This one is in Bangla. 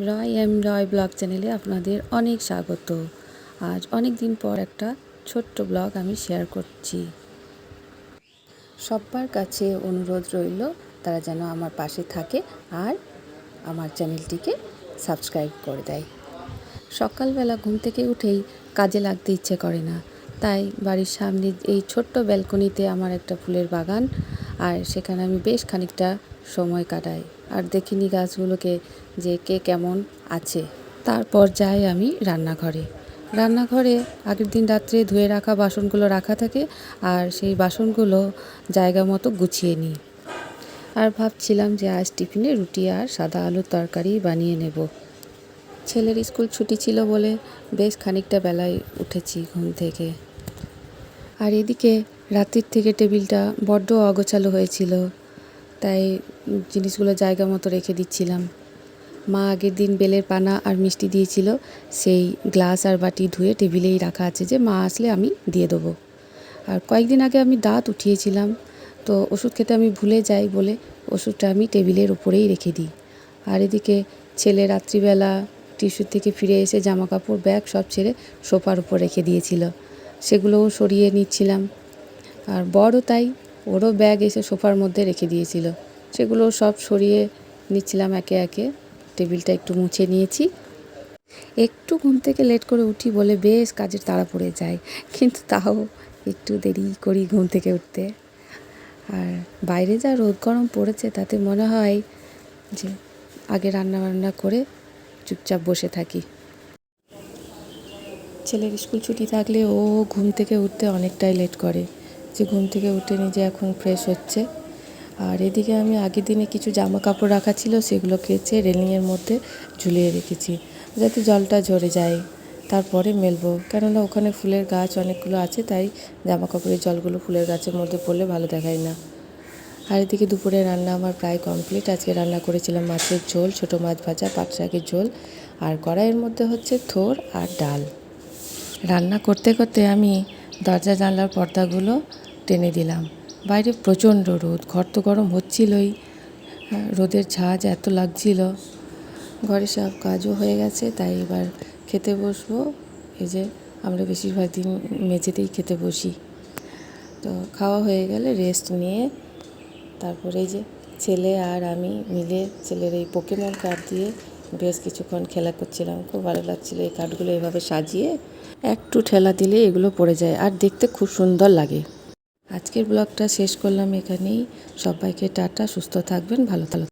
রয় এম রয় ব্লগ চ্যানেলে আপনাদের অনেক স্বাগত। আজ অনেক দিন পর একটা ছোট্ট ব্লগ আমি শেয়ার করছি। সবার কাছে অনুরোধ রইল, তারা যেন আমার পাশে থাকে আর আমার চ্যানেলটিকে সাবস্ক্রাইব করে দেয়। সকালবেলা ঘুম থেকে উঠেই কাজে লাগতে ইচ্ছে করে না। তাই বাড়ির সামনে এই ছোট্ট ব্যালকনিতে আমার একটা ফুলের বাগান, আর সেখানে আমি বেশ খানিকটা সময় কাটাই আর দেখিনি গাছগুলোকে যে কে কেমন আছে। তারপর যাই আমি রান্নাঘরে। রান্নাঘরে আগের দিন রাত্রে ধুয়ে রাখা বাসনগুলো রাখা থাকে আর সেই বাসনগুলো জায়গা মতো গুছিয়ে নিই। আর ভাবছিলাম যে আজ টিফিনে রুটি আর সাদা আলুর তরকারি বানিয়ে নেব। ছেলের স্কুল ছুটি ছিল বলে বেশ খানিকটা বেলায় উঠেছি ঘুম থেকে। আর এদিকে রাত্রির থেকে টেবিলটা বড্ড অগোছালো হয়েছিল। তাই জিনিসগুলো জায়গা মতো রেখে দিচ্ছিলাম। মা আগের দিন বেলের পানা আর মিষ্টি দিয়েছিল, সেই গ্লাস আর বাটি ধুয়ে টেবিলেই রাখা আছে যে মা আসলে আমি দিয়ে দেবো। আর কয়েকদিন আগে আমি দাঁত উঠিয়েছিলাম, তো ওষুধ খেতে আমি ভুলে যাই বলে ওষুধটা আমি টেবিলের উপরেই রেখে দিই। আর এদিকে ছেলে রাত্রিবেলা টিউশন থেকে ফিরে এসে জামা কাপড় ব্যাগ সব ছেড়ে সোফার উপর রেখে দিয়েছিল। সেগুলোও সরিয়ে নিচ্ছিলাম। আর বড়ও তাই ওরও ব্যাগ এসে সোফার মধ্যে রেখে দিয়েছিল। সেগুলো সব সরিয়ে নিচ্ছিলাম একে একে। টেবিলটা একটু মুছে নিয়েছি। একটু ঘুম থেকে লেট করে উঠি বলে বেশ কাজের তাড়া পড়ে যায়। কিন্তু তাও একটু দেরি করি ঘুম থেকে উঠতে। আর বাইরে যা রোদ গরম পড়েছে তাতে মনে হয় যে আগে রান্না বান্না করে চুপচাপ বসে থাকি। ছেলের স্কুল ছুটি থাকলে ও ঘুম থেকে উঠতে অনেকটাই লেট করে। যে ঘুম থেকে উঠে নিজে এখন ফ্রেশ হচ্ছে। আর এদিকে আমি আগের দিনে কিছু জামা কাপড় রাখা ছিল সেগুলো কেচে রেলিংয়ের মধ্যে ঝুলিয়ে রেখেছি, যাতে জলটা ঝরে যায়। তারপরে মেলবো, কেননা ওখানে ফুলের গাছ অনেকগুলো আছে, তাই জামা কাপড়ের জলগুলো ফুলের গাছের মধ্যে পড়লে ভালো দেখায় না। আর এদিকে দুপুরে রান্না আমার প্রায় কমপ্লিট আজকে রান্না করেছিলাম মাছের ঝোল, ছোটো মাছ ভাজা, পাট শাকের ঝোল, আর কড়াইয়ের মধ্যে হচ্ছে থোর আর ডাল। রান্না করতে করতে আমি দরজা জানলার পর্দাগুলো টেনে দিলাম। বাইরে প্রচণ্ড রোদ, ঘর তো গরম হচ্ছিলই। রোদের ঝাঁজ এত লাগছিল। ঘরে সব কাজও হয়ে গেছে, তাই এবার খেতে বসবো। এই যে আমরা বেশিরভাগ দিন মেঝেতেই খেতে বসি। তো খাওয়া হয়ে গেলে রেস্ট নিয়ে তারপরে এই যে ছেলে আর আমি মিলে ছেলের এই পোকেমন কার্ড দিয়ে বেশ কিছুক্ষণ খেলা করছিলাম। খুব ভালো লাগছিল এই কার্ডগুলো এভাবে সাজিয়ে। একটু ঠেলা দিলে এগুলো পড়ে যায়, আর দেখতে খুব সুন্দর লাগে। আজকের ব্লগটা শেষ করলাম এখানেই। সবাইকে টাটা সুস্থ থাকবেন ভালো থাকবেন।